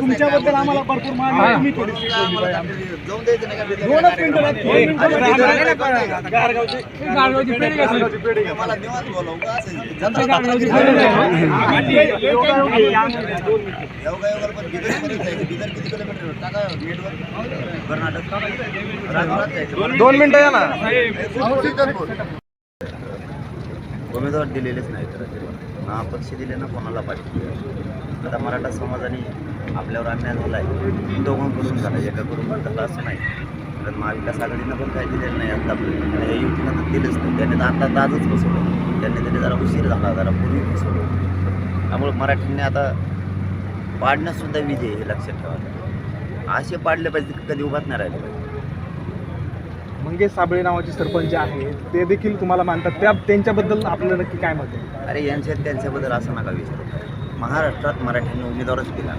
तुमच्याबद्दल आम्हाला भरपूर मान्य आहे. तुम्ही थोडीशी बोलली पाहिजे आमची. दोनच मिनिटं आहेत. दोन मिनिटं गारगावची गारगावची पेढी घ्या, गारगावची पेढी घ्या. आमच्या गारगावची पेढी घ्या. योगायोगी या. दोन मिनिटं ना. उमेदवार दिलेलेच नाही तर ना अपक्ष दिले ना कोणाला पाहिजे. आता मराठा समाजाने आपल्यावर अन्याय झाला आहे दोघांकडून झाला एकाकडून पण झाला असं नाही. तर महाविकास आघाडीनं पण काही दिलेलं नाही आत्तापर्यंत आणि या युतीनं तर दिलंच नाही. त्यांनी तर आता आजच बसवलं त्यांनी तरी जरा उशीर झाला जरा पूर्वी बसवलं त्यामुळे मराठीने आता पाडण्यासुद्धा विजय हे लक्षात ठेवा. असे पाडले पाहिजे कधी उभाच नाही राहिले पाहिजे. मंगेश साबळे नावाचे सरपंच आहेत ते देखील तुम्हाला मानतात. त्या त्यांच्याबद्दल आपलं नक्की काय मत आहे? अरे यांच्यात त्यांच्याबद्दल असं नका विचारू. महाराष्ट्रात मराठ्यांनी उमेदवारच दिला.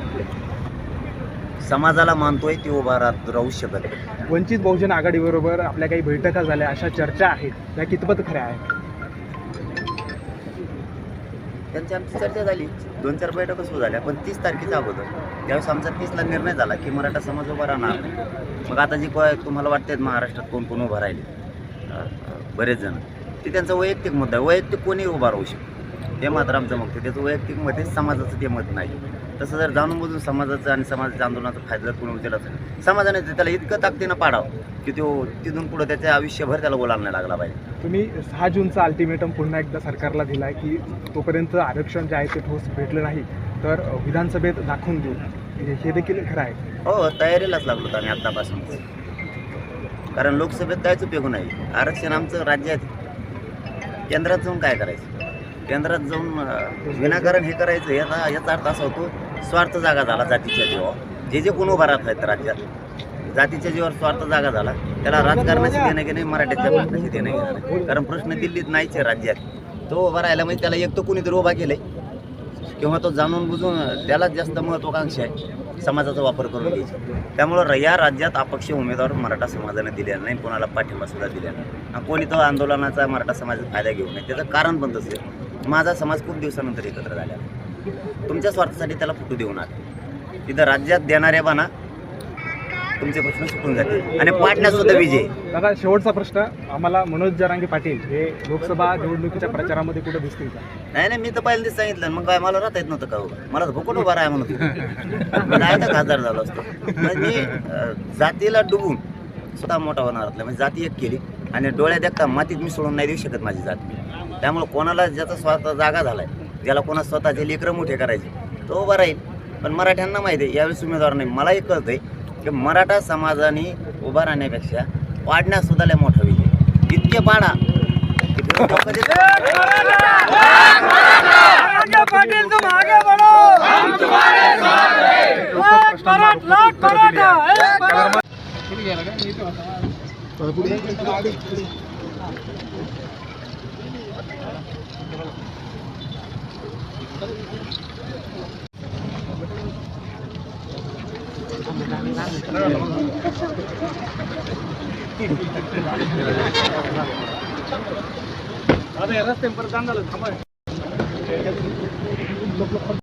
समाजाला मानतोय ती उभा राहत राहू शकत नाही. वंचित बहुजन आघाडीबरोबर आपल्या काही बैठका झाल्या अशा चर्चा आहेत. त्या कितपत खऱ्या आहेत? त्यांची आमची चर्चा झाली. दोन चार बैठका सुरू झाल्या पण तीस तारखेच्या अगोदर. त्यावेळेस आमचा तीसला निर्णय झाला की मराठा समाज उभा राहणार नाही. मग आता जी को- तुम्हाला वाटते महाराष्ट्रात कोण कोण उभा राहिले? अं, बरेच जण. ते त्यांचा वैयक्तिक मुद्दा आहे. वैयक्तिक कोणी उभा राहू शकतो ते मात्र आमचं मत आहे. त्याचं वैयक्तिक मत आहे समाजाचं ते मत नाही. तसं जर जाणून बुजून समाजाचं आणि समाजाच्या आंदोलनाचा फायदा जर कोणी उचलला असेल समाजाने त्याला इतकं ताकदीनं पाडावं की तो तिथून पुढं त्याच्या आयुष्यभर त्याला बोलायला नाही लागला पाहिजे. तुम्ही सहा जूनचा अल्टिमेटम पुन्हा एकदा सरकारला दिला आहे की तोपर्यंत आरक्षण जे आहे ते ठोस भेटलं नाही तर विधानसभेत दाखवून देऊ. हे- हे देखील खरं आहे. हो तयारीलाच लागलो होतो आम्ही आत्तापासूनच कारण लोकसभेत कायच उपयोग नाही. आरक्षण आमचं राज्यात केंद्रात जाऊन काय करायचं? केंद्रात जाऊन विनाकारण हे करायचं याचा याचा अर्थ असा होतो स्वार्थ जागा झाला जातीच्या जीवावर. जे जे कोण उभा राहत आहेत राज्यात जातीच्या जीवावर स्वार्थ जागा झाला त्याला राजकारणाशी देणं घेणे मराठ्याच्या प्रश्नाशी देणं घेणं नाही. कारण प्रश्न दिल्लीत नाहीच आहे राज्यात. तो उभा राहिला म्हणजे त्याला एक तर कोणीतरी उभा केलं किंवा तो जाणून बुजून त्यालाच जास्त महत्वाकांक्षी आहे समाजाचा वापर करून घ्यायचा. त्यामुळं र- या राज्यात अपक्ष उमेदवार मराठा समाजाने दिलेला नाही कोणाला पाठिंबा सुद्धा दिलेला नाही. आणि कोणी तो आंदोलनाचा मराठा समाजाचा फायदा घेऊ नये त्याचं कारण पण तसं माझा समाज खूप दिवसानंतर एकत्र झाला. तुमच्या स्वार्थासाठी त्याला फुटू देऊ नका. तिथं राज्यात देणाऱ्या बाना तुमचे प्रश्न सुटून जातील. आणि पाटण्यात सुद्धा विजय. दादा शेवटचा प्रश्न. आम्हाला मनोज जरांगे पाटील हे लोकसभा निवडणुकीच्या प्रचारामध्ये कुठे दिसतील का? नाही नाही मी तर पहिल्यांदाच सांगितलं. मग काय मला राहता येत नव्हतं का हो? मला भुकट उभा राहा म्हणत होतो. मी नाही तर खासदार झालो असतो. म्हणजे मी जातीला डुबून स्वतः मोठा होणार म्हणजे जाती एक केली. आणि डोळ्यात देखता मातीत मिसळून नाही देऊ शकत माझी जात त्यामुळं कोणाला ज्याचा स्वतः जागा झालाय ज्याला कोणा स्वतःचे लेकरं मोठे करायचे तो उभा राहील. पण मराठ्यांना माहिती आहे यावेळेस उमेदवार नाही मलाही कळतंय की मराठा समाजाने उभा राहण्यापेक्षा पाडण्यास सुद्धा लय मोठा विजय इतके पाडा. Patil ¿Qué es lo que